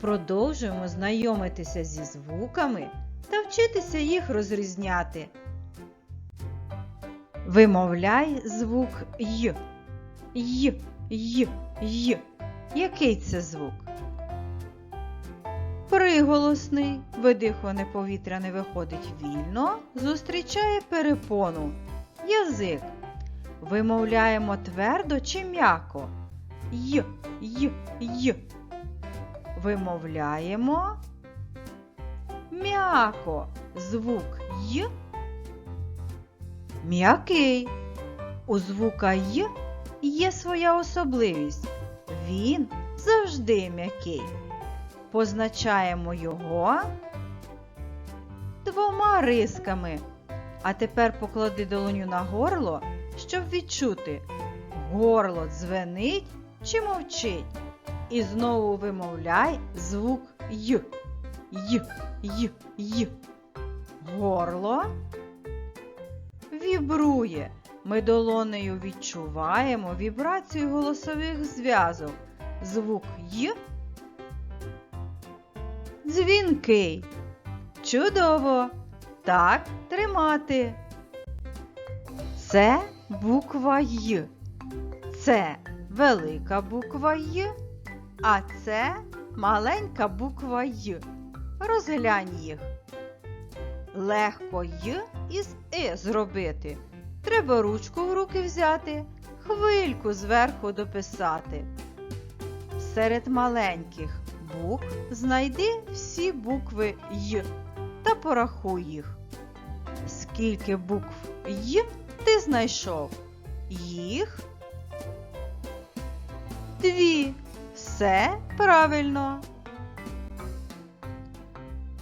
продовжуємо знайомитися зі звуками та вчитися їх розрізняти. Вимовляй звук Й. Й, Й, Й. Який це звук? Приголосний, видихане повітря не виходить вільно, зустрічає перепону. Язик. Вимовляємо твердо чи м'яко. Й, Й, Й. Вимовляємо м'яко. Звук Й. М'який. У звука Й є своя особливість. Він завжди м'який. Позначаємо його двома рисками. А тепер поклади долоню на горло, щоб відчути, горло дзвенить чи мовчить. І знову вимовляй звук Й. Й, Й, Й. Горло вібрує. Ми долонею відчуваємо вібрацію голосових зв'язок. Звук Й. Дзвінкий. Чудово! Так тримати. Це буква Й. Це велика буква Й, а це маленька буква Й. Розглянь їх. Легко Й із И зробити. Треба ручку в руки взяти, хвильку зверху дописати. Серед маленьких букв знайди всі букви Й та порахуй їх. Скільки букв Й ти знайшов? Їх дві. Все правильно.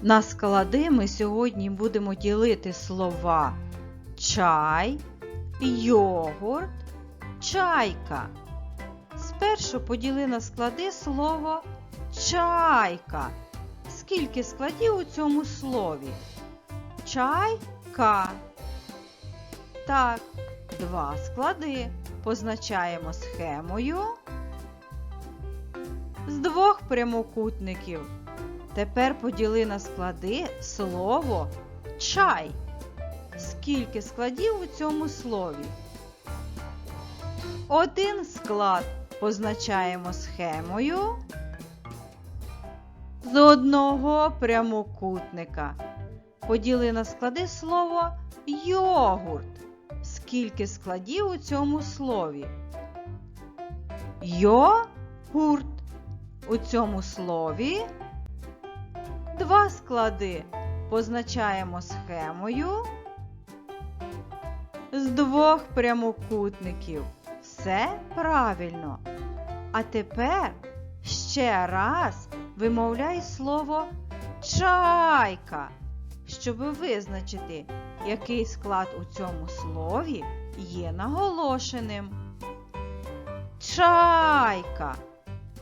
На склади ми сьогодні будемо ділити слова чай, йогурт, чайка. Спершу поділи на склади слово чайка. Скільки складів у цьому слові? Чайка. Так, два склади. Позначаємо схемою з двох прямокутників. Тепер поділи на склади слово чай. Скільки складів у цьому слові? Один склад позначаємо схемою з одного прямокутника. Поділи на склади слово йогурт. Скільки складів у цьому слові? Йогурт. У цьому слові два склади позначаємо схемою з двох прямокутників. Все правильно. А тепер ще раз вимовляй слово чайка, щоб визначити, який склад у цьому слові є наголошеним. Чайка.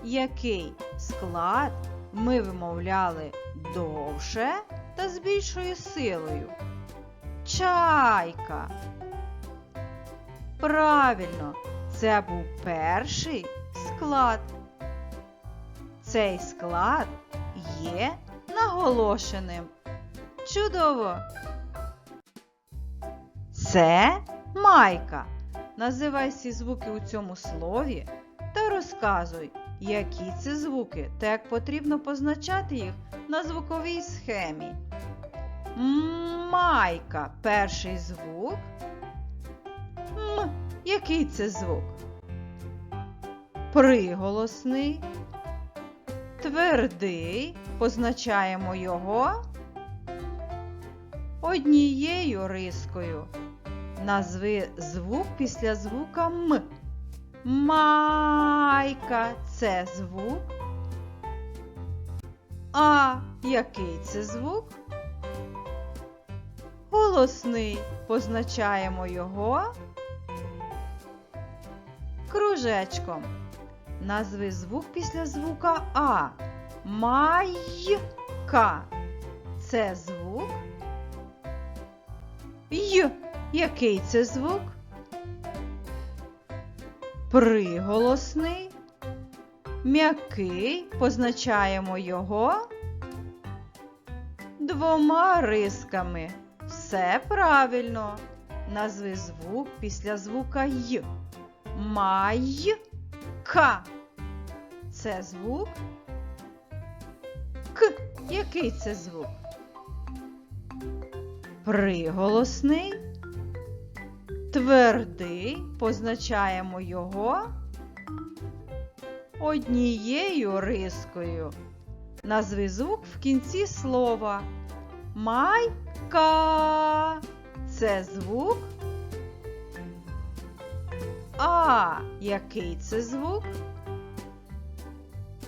Який склад ми вимовляли довше та з більшою силою? Чайка. Правильно, це був перший склад. Цей склад є наголошеним. Чудово! Це майка. Називай всі звуки у цьому слові та розказуй, які це звуки та як потрібно позначати їх на звуковій схемі. Майка перший звук. М. Який це звук? Приголосний. Твердий. Позначаємо його однією рискою. Назви звук після звука М. Майка це звук. А який це звук? Голосний. Позначаємо його кружечком. Назви звук після звука А. Майка. Це звук. Й. Який це звук? Приголосний. М'який позначаємо його двома рисками. Все правильно. Назви звук після звука Й. Майка. Це звук. К. Який це звук? Приголосний. Твердий. Позначаємо його однією рискою. Назви звук в кінці слова. Майка. Це звук. А. Який це звук?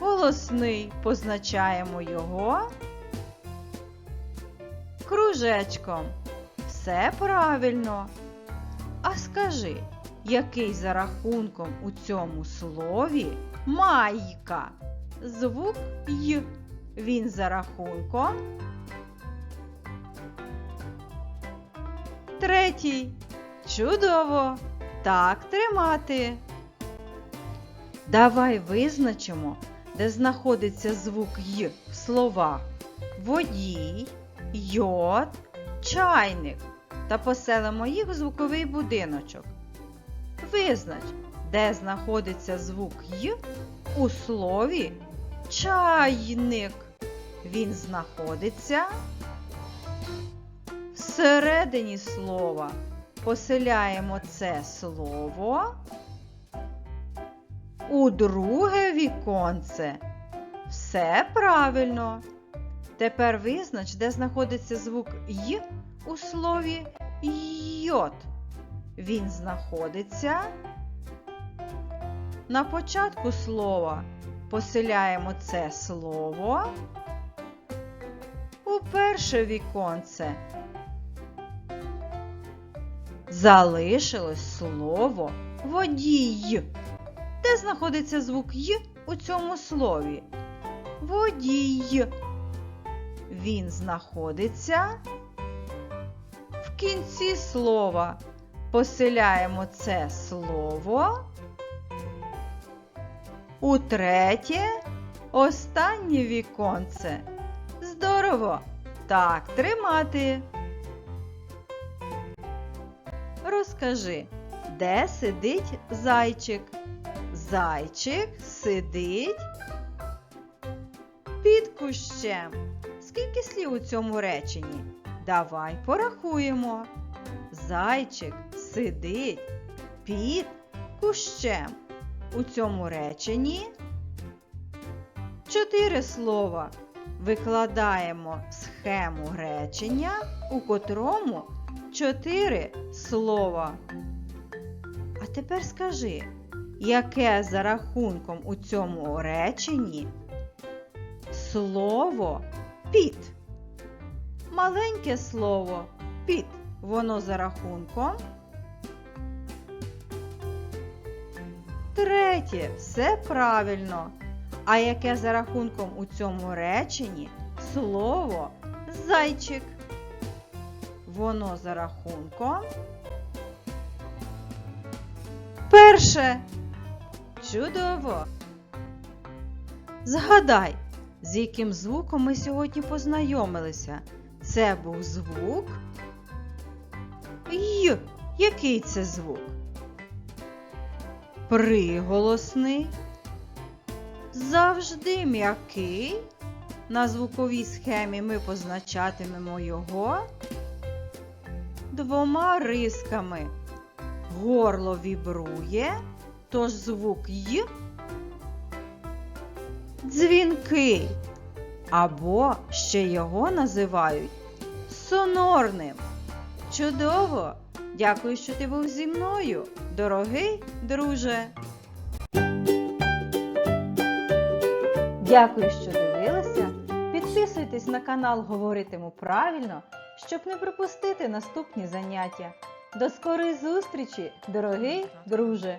Голосний. Позначаємо його кружечком. Все правильно. А скажи, який за рахунком у цьому слові майка? Звук Й. Він за рахунком. Третій. Чудово! Так тримати. Давай визначимо, де знаходиться звук Й в словах водій, йод, чайник та поселимо їх в звуковий будиночок. Визнач, де знаходиться звук Й у слові чайник. Він знаходиться всередині слова. Поселяємо це слово у друге віконце. Все правильно. Тепер визнач, де знаходиться звук Й у слові йод. Він знаходиться на початку слова. Поселяємо це слово у перше віконце. Залишилось слово водій. Де знаходиться звук Й у цьому слові? Водій. Він знаходиться в кінці слова. Поселяємо це слово у третє, останнє віконце. Здорово! Так, тримати. Розкажи, де сидить зайчик? Зайчик сидить під кущем. Скільки слів у цьому реченні? Давай порахуємо. Зайчик сидить під кущем. У цьому реченні чотири слова. Викладаємо схему речення, у котрому чотири слова. А тепер скажи, яке за рахунком у цьому реченні слово під? Маленьке слово під. Воно за рахунком. Третє, все правильно. А яке за рахунком у цьому реченні слово зайчик? Воно за рахунком. Перше. Чудово. Згадай, з яким звуком ми сьогодні познайомилися. Це був звук. Й. Який це звук? Приголосний. Завжди м'який. На звуковій схемі ми позначатимемо його двома рисками. Горло вібрує, тож звук Й дзвінкий. Або ще його називають сонорним. Чудово! Дякую, що ти був зі мною, дорогий друже. Дякую, що дивилися. Підписуйтесь на канал Говоритиму правильно, щоб не пропустити наступні заняття. До скорої зустрічі, дорогий друже!